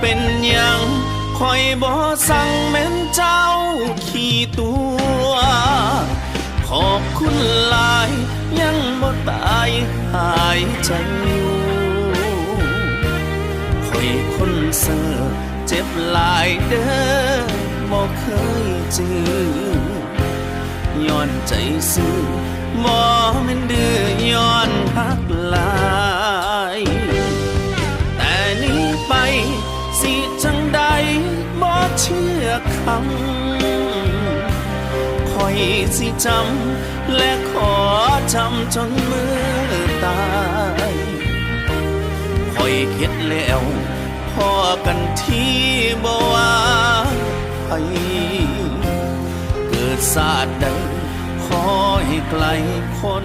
เป็นยังคอยบ่สั่งแม่นเจ้าขี้ตัว ขอบคุณหลายยังบ่ตายหายใจอยู่คอยคนเสิร์ฟเจ็บหลายเด้อบ่เคยจือย้อนใจซื่อบ่แม่นดื้อย้อนพักหล สิจังใดบ่เชื่อคำคอยสิจำและขอจำจนมือตายคอยเข็ดแล้วพอกันที่บ่ว่าไผเกิดศาสตร์ใดขอให้ไกลคน